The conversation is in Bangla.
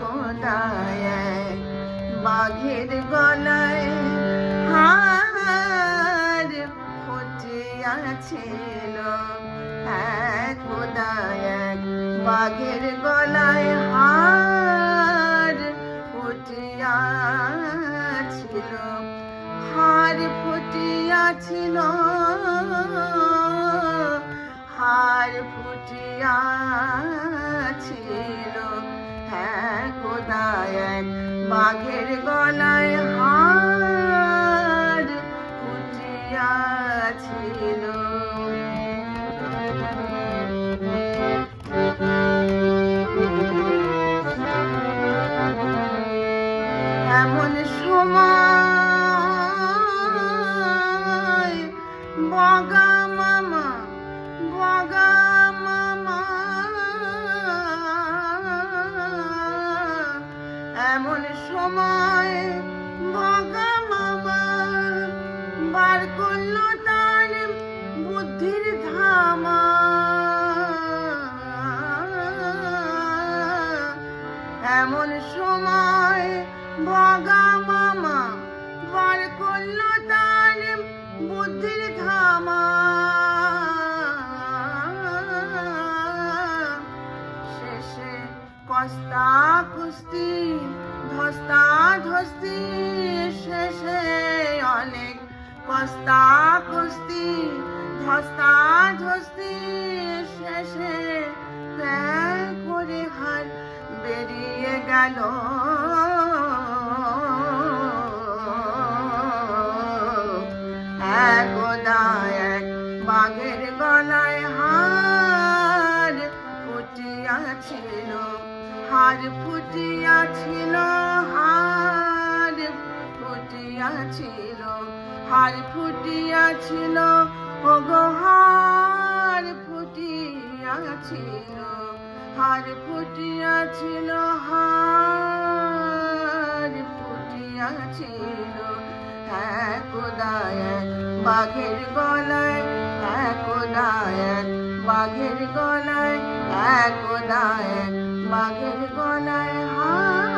কোদায় বাঘের গলায় হার ফুটিয়াছিল। একদায় বাঘের গলায় হার ফুটিয়াছিল। হার ফুটিয়াছিল। বাঘের গলায় হার ফুটিয়াছিল। এমন সময় বগা মামা বগা এমন সময় বগা মামা বার করল তার বুদ্ধির ধামা। এমন সময় বগা মামা বার করল তার বুদ্ধির ধামা। কস্তা কুস্তি ধস্তা ধস্তি শেষে অনেক কস্তা কুস্তি ধস্তা ধস্তি শেষে করে হার বেরিয়ে গেল। এক বাঘের গলায় হার ফুটিয়াছিল। হার ফুটিয়াছিল হার ফুটিয়াছিল হার ফুটিয়াছিল, ওগো হার ফুটিয়াছিল হার ফুটিয়াছিল হার ফুটিয়াছিল। একদায় বাঘের গলায় একদায় বাঘের গলায় একদায় বাঘের গলায় হার